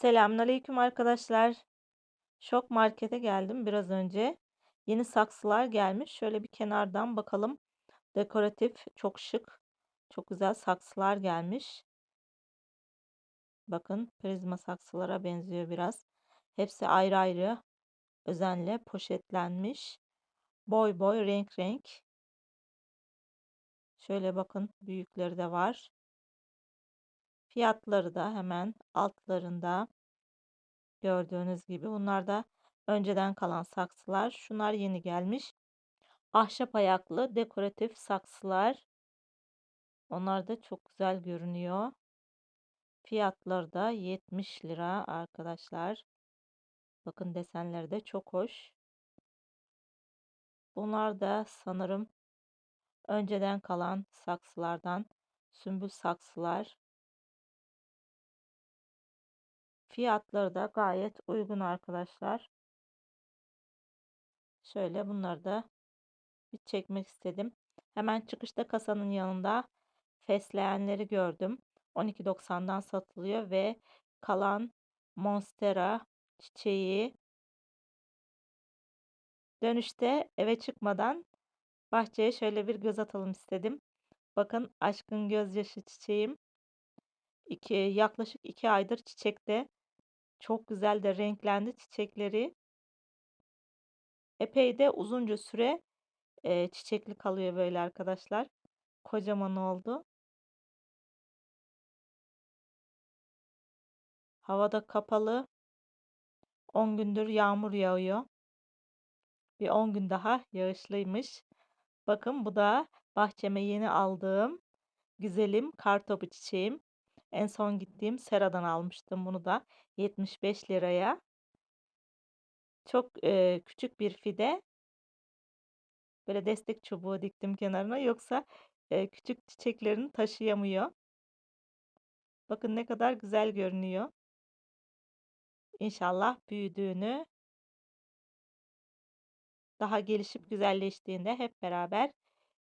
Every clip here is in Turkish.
Selamünaleyküm arkadaşlar. Şok Market'e geldim biraz önce. Yeni saksılar gelmiş. Şöyle bir kenardan bakalım. Dekoratif, çok şık, çok güzel saksılar gelmiş. Bakın prizma saksılara benziyor biraz. Hepsi ayrı ayrı özenle poşetlenmiş. Boy boy, renk renk. Şöyle bakın büyükleri de var. Fiyatları da hemen altlarında. Gördüğünüz gibi bunlar da önceden kalan saksılar. Şunlar yeni gelmiş. Ahşap ayaklı dekoratif saksılar. Onlar da çok güzel görünüyor. Fiyatları da 70 lira arkadaşlar. Bakın desenleri de çok hoş. Bunlar da sanırım önceden kalan saksılardan sümbül saksılar. Fiyatları da gayet uygun arkadaşlar. Şöyle bunları da bir çekmek istedim. Hemen çıkışta kasanın yanında fesleğenleri gördüm. 12.90'dan satılıyor ve kalan monstera çiçeği dönüşte eve çıkmadan bahçeye şöyle bir göz atalım istedim. Bakın aşkın gözyaşı çiçeğim. İki, yaklaşık iki aydır çiçekte. Çok güzel de renklendi çiçekleri. Epey de uzunca süre e, çiçekli kalıyor böyle arkadaşlar. Kocaman oldu. Havada kapalı. 10 gündür yağmur yağıyor. Bir 10 gün daha yağışlıymış. Bakın bu da bahçeme yeni aldığım güzelim kartopu çiçeğim. En son gittiğim Sera'dan almıştım bunu da 75 liraya. Çok e, küçük bir fide. Böyle destek çubuğu diktim kenarına yoksa e, küçük çiçeklerini taşıyamıyor. Bakın ne kadar güzel görünüyor. İnşallah büyüdüğünü daha gelişip güzelleştiğinde hep beraber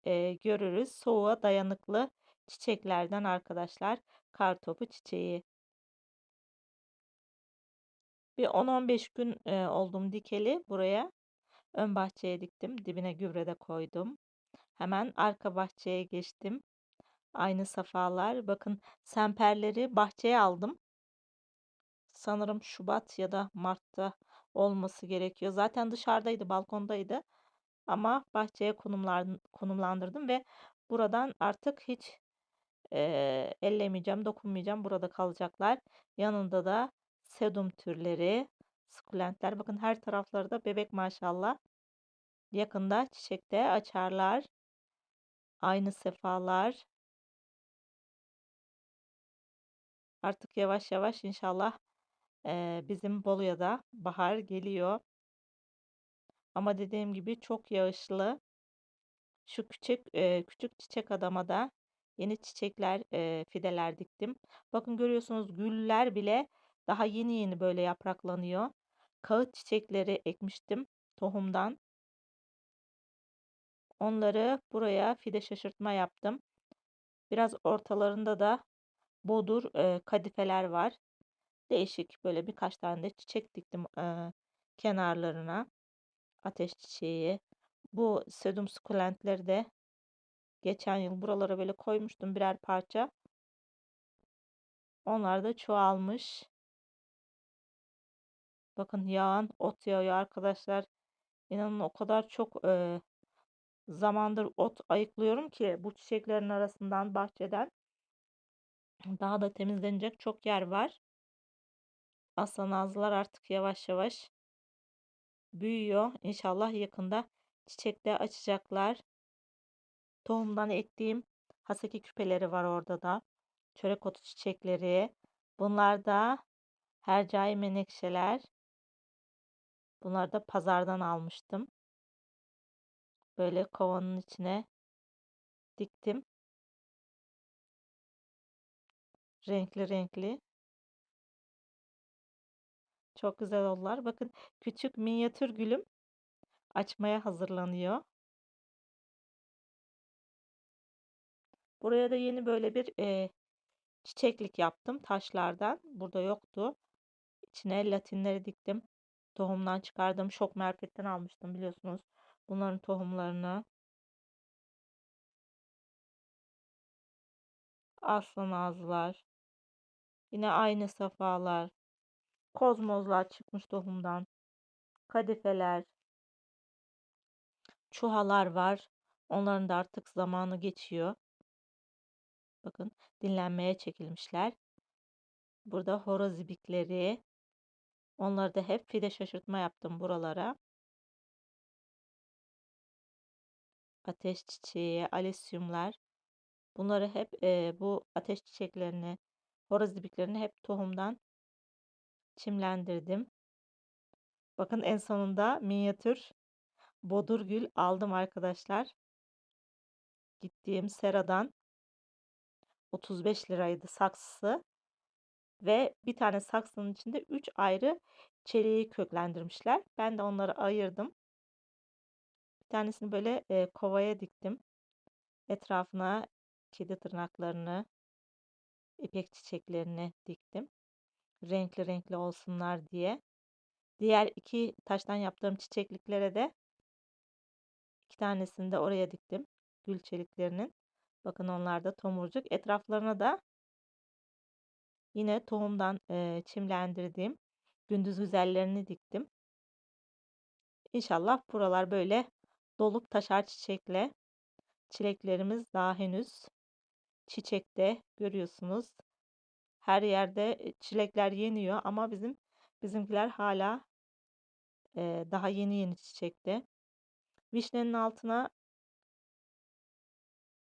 e, görürüz. Soğuğa dayanıklı çiçeklerden arkadaşlar. Kartopu çiçeği. Bir 10-15 gün e, oldum dikeli buraya. Ön bahçeye diktim. Dibine gübre de koydum. Hemen arka bahçeye geçtim. Aynı safalar. Bakın semperleri bahçeye aldım. Sanırım Şubat ya da Mart'ta olması gerekiyor. Zaten dışarıdaydı, balkondaydı. Ama bahçeye konumlandırdım ve buradan artık hiç e, ellemeyeceğim, dokunmayacağım. Burada kalacaklar. Yanında da sedum türleri, sukulentler. Bakın her tarafları da bebek maşallah. Yakında çiçekte açarlar. Aynı sefalar. Artık yavaş yavaş inşallah e, bizim Bolu'ya da bahar geliyor. Ama dediğim gibi çok yağışlı. Şu küçük e, küçük çiçek adama da yeni çiçekler, e, fideler diktim. Bakın görüyorsunuz güller bile daha yeni yeni böyle yapraklanıyor. Kağıt çiçekleri ekmiştim tohumdan. Onları buraya fide şaşırtma yaptım. Biraz ortalarında da bodur e, kadifeler var. Değişik böyle birkaç tane de çiçek diktim e, kenarlarına. Ateş çiçeği. Bu sedum sukulentleri de geçen yıl buralara böyle koymuştum birer parça. Onlar da çoğalmış. Bakın yağan ot yağıyor arkadaşlar. İnanın o kadar çok e, zamandır ot ayıklıyorum ki bu çiçeklerin arasından bahçeden. Daha da temizlenecek çok yer var. Aslan ağızlar artık yavaş yavaş büyüyor. İnşallah yakında çiçekte açacaklar. Tohumdan ektiğim haseki küpeleri var orada da. Çörek otu çiçekleri. Bunlar da hercai menekşeler. Bunları da pazardan almıştım. Böyle kovanın içine diktim. Renkli renkli. Çok güzel oldular. Bakın küçük minyatür gülüm açmaya hazırlanıyor. Buraya da yeni böyle bir e, çiçeklik yaptım taşlardan. Burada yoktu. İçine latinleri diktim. Tohumdan çıkardım. Şok marketten almıştım biliyorsunuz. Bunların tohumlarını. Aslan ağızlar. Yine aynı safalar. Kozmozlar çıkmış tohumdan. Kadifeler. Çuhalar var. Onların da artık zamanı geçiyor. Bakın dinlenmeye çekilmişler. Burada horoz ibikleri. Onları da hep fide şaşırtma yaptım buralara. Ateş çiçeği, alisyumlar. Bunları hep e, bu ateş çiçeklerini, horoz ibiklerini hep tohumdan çimlendirdim. Bakın en sonunda minyatür bodurgül aldım arkadaşlar. Gittiğim seradan 35 liraydı saksısı. Ve bir tane saksının içinde 3 ayrı çeliği köklendirmişler. Ben de onları ayırdım. Bir tanesini böyle e, kovaya diktim. Etrafına kedi tırnaklarını, ipek çiçeklerini diktim. Renkli renkli olsunlar diye. Diğer iki taştan yaptığım çiçekliklere de iki tanesini de oraya diktim. Gül çeliklerinin. Bakın onlar da tomurcuk. Etraflarına da Yine tohumdan e, çimlendirdiğim gündüz güzellerini diktim. İnşallah buralar böyle dolup taşar çiçekle. Çileklerimiz daha henüz çiçekte görüyorsunuz. Her yerde çilekler yeniyor ama bizim bizimkiler hala e, daha yeni yeni çiçekte. Vişnenin altına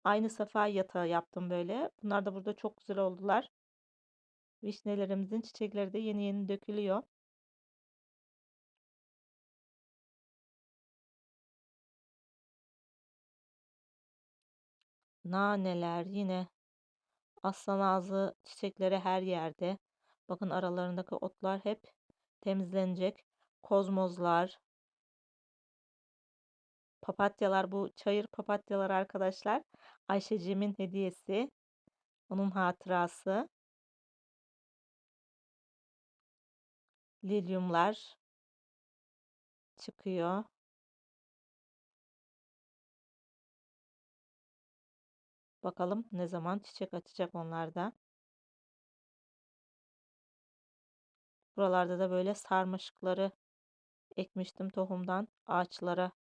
aynı safa yatağı yaptım böyle. Bunlar da burada çok güzel oldular. Vişnelerimizin çiçekleri de yeni yeni dökülüyor. Naneler yine aslan ağzı çiçekleri her yerde. Bakın aralarındaki otlar hep temizlenecek. Kozmozlar, papatyalar bu çayır papatyalar arkadaşlar. Ayşeciğimin hediyesi. Onun hatırası. lilyumlar çıkıyor. Bakalım ne zaman çiçek açacak onlarda. Buralarda da böyle sarmaşıkları ekmiştim tohumdan ağaçlara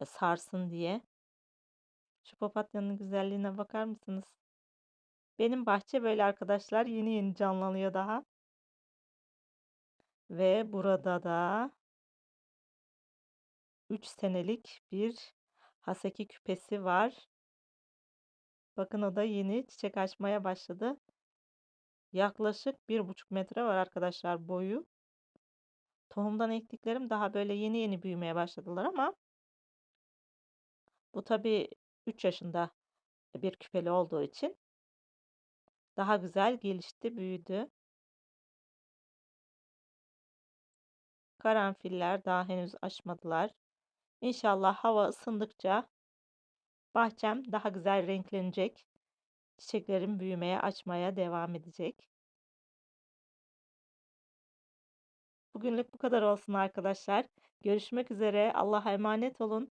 e, sarsın diye. Şu papatyanın güzelliğine bakar mısınız? Benim bahçe böyle arkadaşlar yeni yeni canlanıyor daha. Ve burada da 3 senelik bir haseki küpesi var. Bakın o da yeni çiçek açmaya başladı. Yaklaşık bir buçuk metre var arkadaşlar boyu. Tohumdan ektiklerim daha böyle yeni yeni büyümeye başladılar ama bu tabii 3 yaşında bir küpeli olduğu için daha güzel gelişti, büyüdü. Karanfiller daha henüz açmadılar. İnşallah hava ısındıkça bahçem daha güzel renklenecek. Çiçeklerim büyümeye, açmaya devam edecek. Bugünlük bu kadar olsun arkadaşlar. Görüşmek üzere. Allah'a emanet olun.